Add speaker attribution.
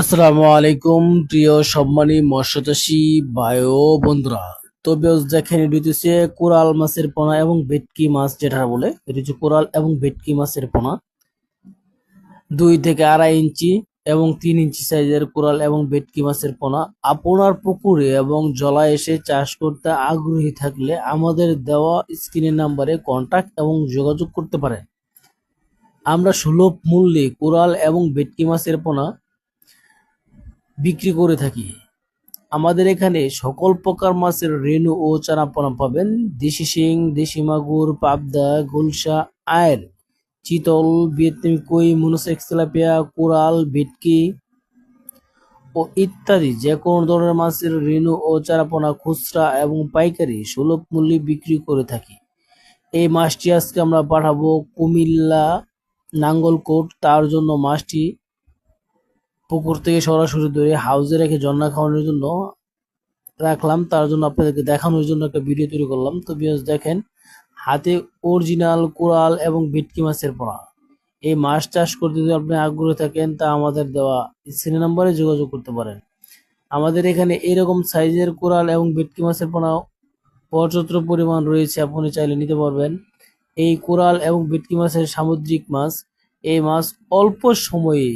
Speaker 1: আসসালামু আলাইকুম, প্রিয় সম্মানী মৎস্যচাষী বায়ো বন্ধুরা। তো বেশ দেখেন এটি হচ্ছে কোরাল মাছের পোনা এবং ভেটকি মাছ, যেটা বলে, এটি হচ্ছে কোরাল এবং ভেটকি মাছের পোনা। দুই থেকে আড়াই ইঞ্চি এবং তিন ইঞ্চি সাইজের কোরাল এবং ভেটকি মাছের পোনা। আপনার পুকুরে এবং এসে চাষ করতে আগ্রহী থাকলে আমাদের দেওয়া স্ক্রিনের নাম্বারে কন্টাক্ট এবং যোগাযোগ করতে পারেন। আমরা সুলভ মূল্যে কোরাল এবং ভেটকি মাছের পোনা বিক্রি করে থাকি। আমাদের এখানে সকল প্রকার মাছের রেণু ও চারাপোনা পাবেন। দেশি শিং, দেশি মাগুর, পাবদা, গুলশা, আয়ের, চিতল, ভিয়েতনামি কই মনোসেক্স তেলাপিয়া কোরাল ভেটকি ও ইত্যাদি যে কোনো ধরনের মাছের রেণু ও চারাপোনা খুচরা এবং পাইকারি সুলভ মূল্যে বিক্রি করে থাকি। এই মাছটি আজকে আমরা পাঠাবো কুমিল্লা, নাঙ্গলকোট। তার জন্য মাছটি পুকুর থেকে সরাসরি ধরে হাউজে রেখে জন্না খাওয়ানোর জন্য রাখলাম। তার জন্য আপনাদেরকে দেখানোর জন্য একটা ভিডিও তৈরি করলাম। তো বিয়স দেখেন, হাতে অরিজিনাল কোরাল এবং ভেটকি মাছের পোনা। এই মাছ চাষ করতে যদি আপনি আগ্রহী থাকেন, তা আমাদের দেওয়া স্ক্রিন নাম্বারে যোগাযোগ করতে পারেন। আমাদের এখানে এরকম সাইজের কোরাল এবং ভেটকি মাছের পোনা পর্যাপ্ত পরিমাণ রয়েছে। আপনি চাইলে নিতে পারবেন। এই কোরাল এবং ভেটকি মাছের সামুদ্রিক মাছ। এই মাছ অল্প সময়ে